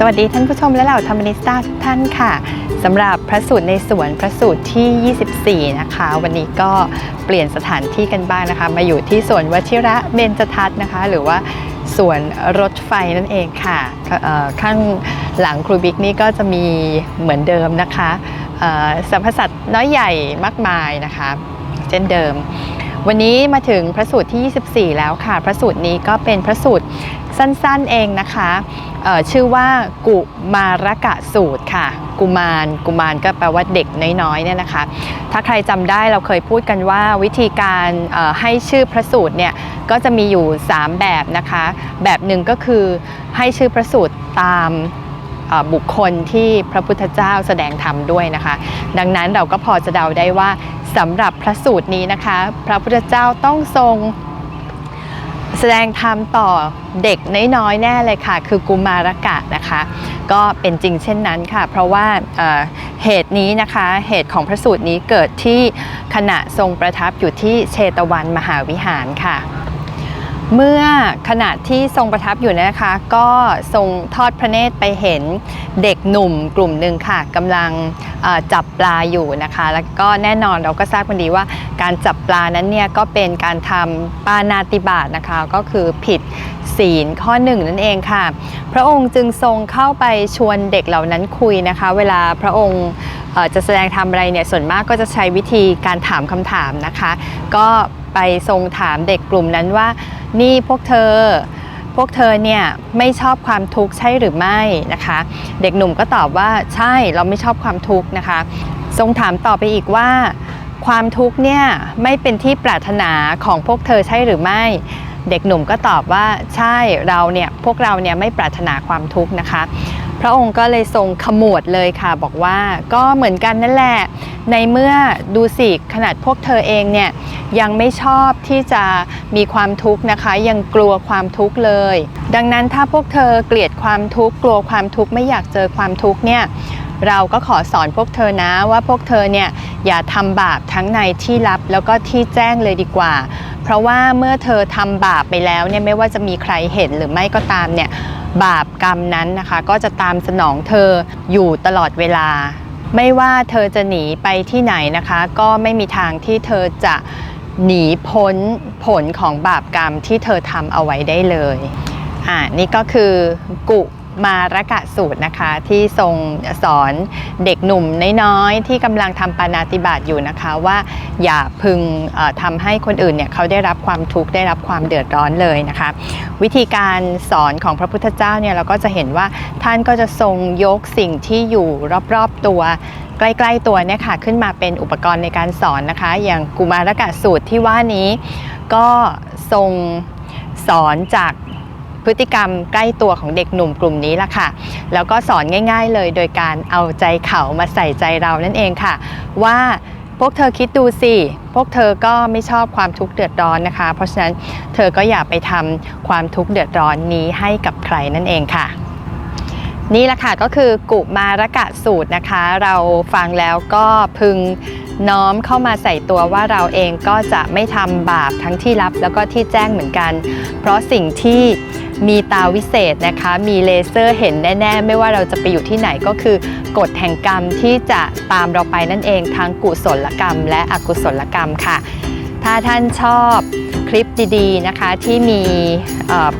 สวัสดีท่านผู้ชมและเหล่าธรรมนิสตาทุกท่านค่ะสำหรับพระสูตรในสวนพระสูตรที่ 24 นะคะ วันนี้ก็เปลี่ยนสถานที่กันบ้างนะคะ มาอยู่ที่สวนวชิระเบญจทัศน์นะคะ หรือว่าสวนรถไฟนั่นเองค่ะข้างหลังครูบิ๊กนี่ก็จะมีเหมือนเดิมนะคะสัมพสัตว์น้อยใหญ่มากมายนะคะ เช่นเดิม วันนี้มาถึงพระสูตรที่ 24 แล้วค่ะ พระสูตรนี้ก็เป็นพระสูตรสั้นๆเองนะคะชื่อว่ากุมารกะสูตรค่ะ กุมารกุมารก็แปลว่าเด็กน้อยๆเนี่ยนะคะ ถ้าใครจำได้เราเคยพูดกันว่าวิธีการให้ชื่อพระสูตรเนี่ยก็จะมีอยู่ 3 แบบนะคะ แบบหนึ่งก็คือให้ชื่อพระสูตรตามบุคคลที่พระพุทธเจ้าแสดงธรรมด้วยนะคะ ดังนั้นเราก็พอจะเดาได้ว่า สำหรับพระสูตรนี้นะคะ พระพุทธเจ้าต้องทรงแสดงธรรมต่อเด็กน้อยๆแน่เลยค่ะ คือกุมารกะนะคะ ก็เป็นจริงเช่นนั้นค่ะ เพราะว่าเเหตุนี้นะคะเหตุของพระสูตรนี้เกิดที่ขณะทรงประทับอยู่ที่เชตวันมหาวิหารค่ะ เมื่อขณะที่ทรงประทับอยู่นะคะ ก็ทรงทอดพระเนตรไปเห็นเด็กหนุ่มกลุ่มหนึ่งค่ะกำลังจับปลาอยู่นะคะ แล้วก็แน่นอนเราก็ทราบกันดีว่าการจับปลานั้นเนี่ยก็เป็นการทำปานาติบาตนะคะ ก็คือผิดศีลข้อหนึ่งนั่นเองค่ะ พระองค์จึงทรงเข้าไปชวนเด็กเหล่านั้นคุยนะคะ เวลาพระองค์จะแสดงทำอะไรเนี่ยส่วนมากก็จะใช้วิธีการถามคำถามนะคะ ก็ ไปทรงถามเด็กกลุ่มนั้นว่า นี่พวกเธอ พวกเธอเนี่ยไม่ชอบความทุกข์ใช่หรือไม่นะคะ เด็กหนุ่มก็ตอบว่าใช่เราไม่ชอบความทุกข์นะคะ ทรงถามต่อไปอีกว่าความทุกข์เนี่ยไม่เป็นที่ปรารถนาของพวกเธอใช่หรือไม่ เด็กหนุ่มก็ตอบว่าใช่เราเนี่ยพวกเราเนี่ยไม่ปรารถนาความทุกข์นะคะ ระองค์ก็เลยทรงขมวดเลยค่ะ บอกว่าก็เหมือนกันนั่นแหละ ในเมื่อดูสิขนาดพวกเธอเองเนี่ยยังไม่ชอบที่จะมีความทุกข์นะคะ ยังกลัวความทุกข์เลย ดังนั้นถ้าพวกเธอเกลียดความทุกข์กลัวความทุกข์ไม่อยากเจอความทุกข์เนี่ยเราก็ขอสอนพวกเธอนะว่าพวกเธอเนี่ยอย่าทำบาปทั้งในที่ลับแล้วก็ที่แจ้งเลยดีกว่า เพราะว่าเมื่อเธอทำบาปไปแล้วเนี่ยไม่ว่าจะมีใครเห็นหรือไม่ก็ตามเนี่ยบาปกรรมนั้นนะคะ ก็จะตามสนองเธออยู่ตลอดเวลา ไม่ว่าเธอจะหนีไปที่ไหนนะคะ ก็ไม่มีทางที่เธอจะหนีพ้นผลของบาปกรรมที่เธอทำเอาไว้ได้เลยอ่านี่ก็คือกุ มาระกะสูตรนะคะ ที่ทรงสอนเด็กหนุ่มน้อยๆที่กำลังทำปานาติบาตอยู่นะคะว่าอย่าพึงทำให้คนอื่นเนี่ยเขาได้รับความทุกข์ได้รับความเดือดร้อนเลยนะคะ วิธีการสอนของพระพุทธเจ้าเนี่ยเราก็จะเห็นว่าท่านก็จะทรงยกสิ่งที่อยู่รอบๆตัวใกล้ๆตัวเนี่ยค่ะขึ้นมาเป็นอุปกรณ์ในการสอนนะคะ อย่างกุมารกะสูตรที่ว่านี้ก็ทรงสอนจาก พฤติกรรมใกล้ตัวของเด็กหนุ่มกลุ่มนี้ละค่ะ แล้วก็สอนง่าย ๆ เลยโดยการเอาใจเขามาใส่ใจเรานั่นเองค่ะ ว่าพวกเธอคิดดูสิ พวกเธอก็ไม่ชอบความทุกข์เดือดร้อนนะคะ เพราะฉะนั้นเธอก็อย่าไปทำความทุกข์เดือดร้อนนี้ให้กับใครนั่นเองค่ะนี่แหละค่ะก็คือกุมารกะสูตรนะคะ เราฟังแล้วก็พึงน้อมเข้ามาใส่ตัวว่าเราเองก็จะไม่ทำบาปทั้งที่ลับแล้วก็ที่แจ้งเหมือนกัน เพราะสิ่งที่ มีตาวิเศษนะคะ มีเลเซอร์เห็นแน่ ๆ ไม่ว่าเราจะไปอยู่ที่ไหนก็คือกฎแห่งกรรมที่จะตามเราไปนั่นเองทั้งกุศลกรรม และอกุศลกรรมค่ะ ถ้าท่านชอบ คลิปดีๆนะคะที่มี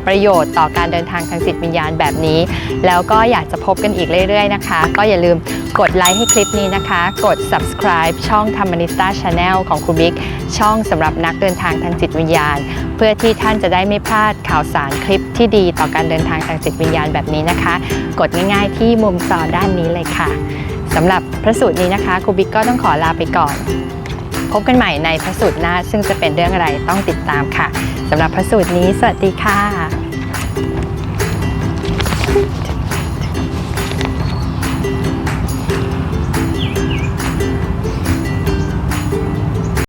ประโยชน์ต่อการเดินทางทางจิตวิญญาณแบบนี้ แล้วก็อยากจะพบกันอีกเรื่อยๆนะคะ ก็อย่าลืมกดไลค์ให้คลิปนี้นะคะ กด subscribe ช่อง t h a m a n i s t a Channel ของครูบิ๊กช่องสำหรับนักเดินทางทางจิตวิญญาณ เพื่อที่ท่านจะได้ไม่พลาดข่าวสารคลิปที่ดีต่อการเดินทางทางจิตวิญญาณแบบนี้นะคะ กดง่ายๆที่มุมจอด้านนี้เลยค่ะสำหรับพระสูตรนี้นะคะครูบิ๊กก็ต้องขอลาไปก่อน บกันใหม่ในพระสูตรหน้า ซึ่งจะเป็นเรื่องอะไรต้องติดตามค่ะสำหรับพระสูตรนี้ สวัสดีค่ะ